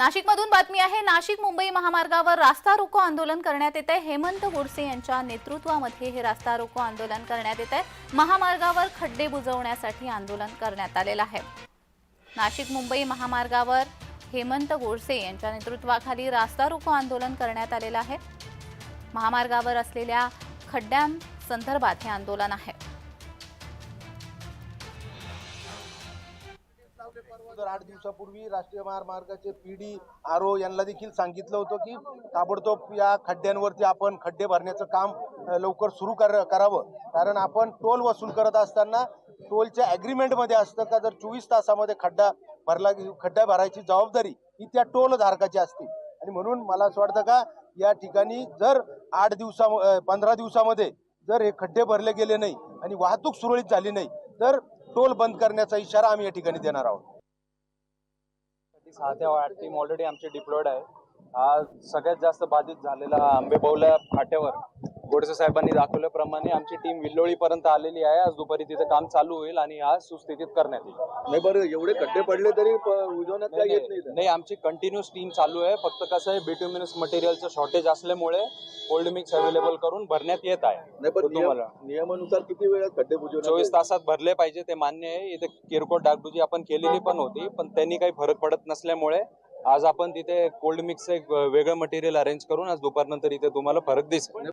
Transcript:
नाशिकमधून बातमी आहे नाशिक मुंबई महामार्गावर रास्ता रोको आंदोलन करण्यात येत आहे हेमंत गोडसे यांच्या नेतृत्वामध्ये हे रास्ता रोको आंदोलन करण्यात येत आहे महामार्गावर खड्डे बुजवण्यासाठी आंदोलन करण्यात आलेलं आहे. नाशिक मुंबई महामार्गावर हेमंत गोडसे यांच्या नेतृत्वाखाली रास्ता रोको आंदोलन करण्यात आलेलं आहे. महामार्गावर असलेल्या खड्ड्यांसंदर्भात हे आंदोलन आहे. अगोदर आठ दिवसापूर्वी राष्ट्रीय महामार्गाचे पी डी आर ओ यांना देखील सांगितलं होतं की ताबडतोब या खड्ड्यांवरती आपण खड्डे भरण्याचं काम लवकर सुरू कर करावं. कारण आपण टोल वसूल करत असताना टोलच्या ॲग्रीमेंटमध्ये असतं का जर चोवीस तासामध्ये खड्डा भरला गे- खड्डा भरायची जबाबदारी ही त्या टोल धारकाची असते. आणि म्हणून मला असं वाटतं का या ठिकाणी जर आठ दिवसा पंधरा दिवसामध्ये जर हे खड्डे भरले गेले नाही आणि वाहतूक सुरळीत झाली नाही तर टोल बंद करण्याचा इशारा आम्ही या ठिकाणी देणार आहोत. सहा ते आठ टीम ऑलरेडी आमची डिप्लॉयड आहे. हा सगळ्यात जास्त बाधित झालेला आंबेबावल्या फाट्यावर गोडसे साहेबांनी दाखवल्याप्रमाणे आमची टीम विल्लोळीपर्यंत आलेली आहे. आज दुपारी तिथे काम चालू होईल आणि आज सुस्थितीत करण्यात येईल. नाही बरं एवढे खड्डे पडले तरी उजवण्यात नाही, काय येत नाही. नाही आमची कंटिन्युअस टीम चालू आहे. फक्त कसं आहे बिट्युमिनस मटेरियलचं शॉर्टेज असल्यामुळे कोल्ड मिक्स अवेलेबल करून भरण्यात येत आहे. तुम्हाला नियमानुसार किती वेळात खड्डे चोवीस? तासात भरले पाहिजे ते मान्य आहे. इथे किरकोळ डागडुजी आपण केलेली पण होती पण त्यांनी काही फरक पडत नसल्यामुळे आज आपण तिथे कोल्ड मिक्स एक वेगळं मटेरियल अरेंज करून आज दुपारनंतर इथे तुम्हाला फरक दिसेल.